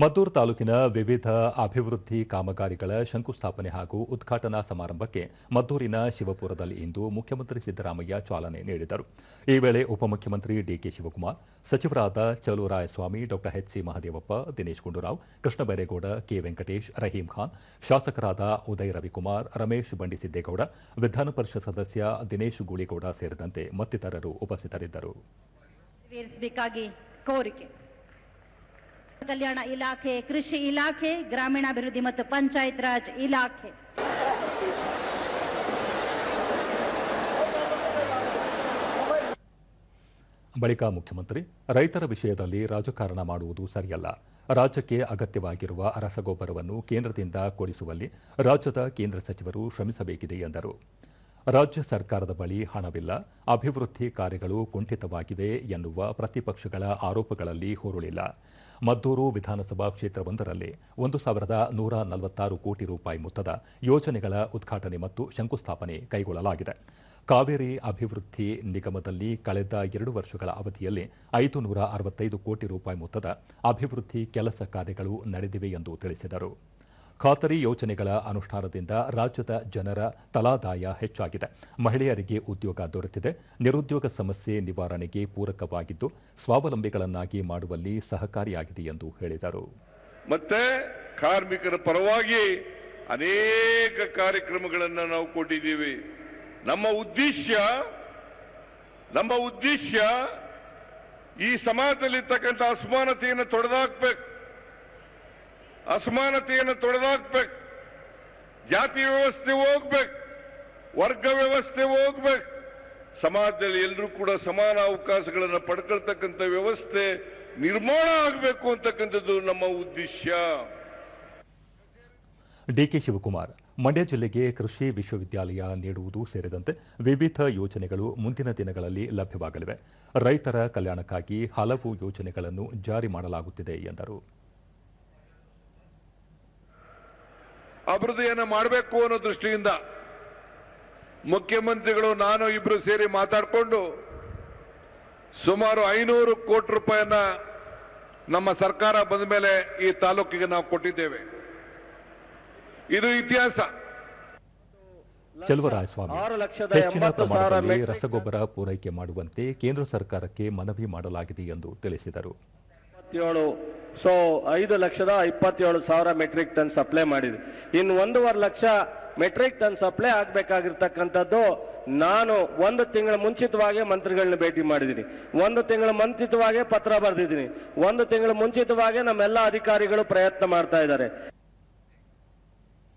ಮದ್ದೂರು ತಾಲೂಕಿನ ವಿವಿಧ ಅಭಿವೃದ್ಧಿ ಕಾಮಗಾರಿಗಳ ಶಂಕುಸ್ಥಾಪನೆ ಹಾಗೂ ಉದ್ಘಾಟನಾ ಸಮಾರಂಭಕ್ಕೆ ಮದ್ದೂರಿನ ಶಿವಪುರದಲ್ಲಿ ಇಂದು ಮುಖ್ಯಮಂತ್ರಿ ಸಿದ್ದರಾಮಯ್ಯ ಚಾಲನೆ ನೀಡಿದರು. ಈ ವೇಳೆ ಉಪಮುಖ್ಯಮಂತ್ರಿ ಡಿಕೆ ಶಿವಕುಮಾರ್, ಸಚಿವರಾದ ಚಲುರಾಯಸ್ವಾಮಿ ಡಾ ಎಚ್ಸಿ ಮಹದೇವಪ್ಪ, ದಿನೇಶ್ ಗುಂಡೂರಾವ್ ಕೃಷ್ಣ ಬೈರೇಗೌಡ ಕೆ ವೆಂಕಟೇಶ್, ರಹೀಂ ಖಾನ್, ಶಾಸಕರಾದ ಉದಯ್ ರವಿಕುಮಾರ್, ರಮೇಶ್ ಬಂಡಿಸಿದ್ದೇಗೌಡ ವಿಧಾನಪರಿಷತ್ ಸದಸ್ಯ ದಿನೇಶ್ ಗೂಳಿಗೌಡ ಸೇರಿದಂತೆ ಮತ್ತಿತರರು ಉಪಸ್ಥಿತರಿದ್ದರು. ಕಲ್ಯಾಣ ಇಲಾಖೆ, ಕೃಷಿ ಇಲಾಖೆ, ಗ್ರಾಮೀಣಾಭಿವೃದ್ಧಿ ಮತ್ತು ಪಂಚಾಯತ್ ರಾಜ್ ಇಲಾಖೆ. ಬಳಿಕ ಮುಖ್ಯಮಂತ್ರಿ, ರೈತರ ವಿಷಯದಲ್ಲಿ ರಾಜಕಾರಣ ಮಾಡುವುದು ಸರಿಯಲ್ಲ. ರಾಜ್ಯಕ್ಕೆ ಅಗತ್ಯವಾಗಿರುವ ರಸಗೊಬ್ಬರವನ್ನು ಕೇಂದ್ರದಿಂದ ಕೊಡಿಸುವಲ್ಲಿ ರಾಜ್ಯದ ಕೇಂದ್ರ ಸಚಿವರು ಶ್ರಮಿಸಬೇಕಿದೆ ಎಂದರು. ರಾಜ್ಯ ಸರ್ಕಾರದ ಬಳಿ ಹಣವಿಲ್ಲ, ಅಭಿವೃದ್ಧಿ ಕಾರ್ಯಗಳು ಕುಂಠಿತವಾಗಿವೆ ಎನ್ನುವ ಪ್ರತಿಪಕ್ಷಗಳ ಆರೋಪಗಳಲ್ಲಿ ಹುರುಳಿಲ್ಲ. ಮದ್ದೂರು ವಿಧಾನಸಭಾ ಕ್ಷೇತ್ರವೊಂದರಲ್ಲಿ ಒಂದು ಸಾವಿರದ ನೂರ ನಲವತ್ತಾರು ಕೋಟಿ ರೂಪಾಯಿ ಮೊತ್ತದ ಯೋಜನೆಗಳ ಉದ್ಘಾಟನೆ ಮತ್ತು ಶಂಕುಸ್ಥಾಪನೆ ಕೈಗೊಳ್ಳಲಾಗಿದೆ. ಕಾವೇರಿ ಅಭಿವೃದ್ಧಿ ನಿಗಮದಲ್ಲಿ ಕಳೆದ ಎರಡು ವರ್ಷಗಳ ಅವಧಿಯಲ್ಲಿ ಐದು ನೂರ ಅರವತ್ತೈದು ಕೋಟಿ ರೂಪಾಯಿ ಮೊತ್ತದ ಅಭಿವೃದ್ಧಿ ಕೆಲಸ ಕಾರ್ಯಗಳು ನಡೆದಿವೆ ಎಂದು ತಿಳಿಸಿದರು. ಖಾತರಿ ಯೋಜನೆಗಳ ಅನುಷ್ಠಾನದಿಂದ ರಾಜ್ಯದ ಜನರ ತಲಾದಾಯ ಹೆಚ್ಚಾಗಿದೆ. ಮಹಿಳೆಯರಿಗೆ ಉದ್ಯೋಗ ದೊರೆತಿದೆ. ನಿರುದ್ಯೋಗ ಸಮಸ್ಯೆ ನಿವಾರಣೆಗೆ ಪೂರಕವಾಗಿದ್ದು, ಸ್ವಾವಲಂಬಿಗಳನ್ನಾಗಿ ಮಾಡುವಲ್ಲಿ ಸಹಕಾರಿಯಾಗಿದೆ ಎಂದು ಹೇಳಿದರು. ಮತ್ತೆ ಕಾರ್ಮಿಕರ ಪರವಾಗಿ ಅನೇಕ ಕಾರ್ಯಕ್ರಮಗಳನ್ನು ನಾವು ಕೊಟ್ಟಿದ್ದೀವಿ. ನಮ್ಮ ಉದ್ದೇಶ ನಮ್ಮ ಉದ್ದೇಶ ಈ ಸಮಾಜದಲ್ಲಿರ್ತಕ್ಕಂಥ ಅಸಮಾನತೆಯನ್ನು ತೊಡೆದಾಕ್ಬೇಕು. ಅಸಮಾನತೆಯನ್ನು ತೊಡೆದಾಕ್ಬೇಕು. ಜಾತಿ ವ್ಯವಸ್ಥೆ ಹೋಗ್ಬೇಕು. ವರ್ಗ ವ್ಯವಸ್ಥೆ ಹೋಗ್ಬೇಕು. ಸಮಾಜದಲ್ಲಿ ಎಲ್ಲರೂ ಕೂಡ ಸಮಾನ ಅವಕಾಶಗಳನ್ನು ಪಡ್ಕೊಳ್ತಕ್ಕಂಥ ವ್ಯವಸ್ಥೆ ನಿರ್ಮಾಣ ಆಗಬೇಕು ಅಂತಕ್ಕಂಥದ್ದು ನಮ್ಮ ಉದ್ದೇಶ. ಡಿಕೆ ಶಿವಕುಮಾರ್, ಮಂಡ್ಯ ಜಿಲ್ಲೆಗೆ ಕೃಷಿ ವಿಶ್ವವಿದ್ಯಾಲಯ ನೀಡುವುದು ಸೇರಿದಂತೆ ವಿವಿಧ ಯೋಜನೆಗಳು ಮುಂದಿನ ದಿನಗಳಲ್ಲಿ ಲಭ್ಯವಾಗಲಿವೆ. ರೈತರ ಕಲ್ಯಾಣಕ್ಕಾಗಿ ಹಲವು ಯೋಜನೆಗಳನ್ನು ಜಾರಿ ಮಾಡಲಾಗುತ್ತಿದೆ ಎಂದರು. ಅಭಿವೃದ್ಧಿಯನ್ನು ಮಾಡಬೇಕು ಅನ್ನೋ ದೃಷ್ಟಿಯಿಂದ ಮುಖ್ಯಮಂತ್ರಿಗಳು ನಾನು ಇಬ್ಬರು ಸೇರಿ ಮಾತಾಡಿಕೊಂಡು ಸುಮಾರು ಐನೂರು ಕೋಟಿ ರೂಪಾಯಿಯನ್ನ ನಮ್ಮ ಸರ್ಕಾರ ಬಂದ ಮೇಲೆ ಈ ತಾಲೂಕಿಗೆ ನಾವು ಕೊಟ್ಟಿದ್ದೇವೆ. ಇದು ಇತಿಹಾಸ. ಚಲುವರಾಯಸ್ವಾಮಿ ಹೆಚ್ಚಿನ ಪ್ರಮಾಣದಲ್ಲಿ ರಸಗೊಬ್ಬರ ಪೂರೈಕೆ ಮಾಡುವಂತೆ ಕೇಂದ್ರ ಸರ್ಕಾರಕ್ಕೆ ಮನವಿ ಮಾಡಲಾಗಿದೆ ಎಂದು ತಿಳಿಸಿದರು. ಸೊ ಐದು ಲಕ್ಷದ ಇಪ್ಪತ್ತೇಳು ಸಾವಿರ ಮೆಟ್ರಿಕ್ ಟನ್ ಸಪ್ಲೈ ಮಾಡಿದೆ ಇನ್ನು ಒಂದೂವರೆ ಲಕ್ಷ ಮೆಟ್ರಿಕ್ ಟನ್ ಸಪ್ಲೈ ಆಗಬೇಕಾಗಿರ್ತಕ್ಕಂಥದ್ದು ನಾನು ಒಂದು ತಿಂಗಳ ಮುಂಚಿತವಾಗಿ ಮಂತ್ರಿಗಳನ್ನ ಭೇಟಿ ಮಾಡಿದ್ದೀನಿ. ಒಂದು ತಿಂಗಳ ಮುಂಚಿತವಾಗಿ ಪತ್ರ ಬರೆದಿದ್ದೀನಿ. ಒಂದು ತಿಂಗಳ ಮುಂಚಿತವಾಗಿ ನಮ್ಮೆಲ್ಲ ಅಧಿಕಾರಿಗಳು ಪ್ರಯತ್ನ ಮಾಡ್ತಾ ಇದ್ದಾರೆ.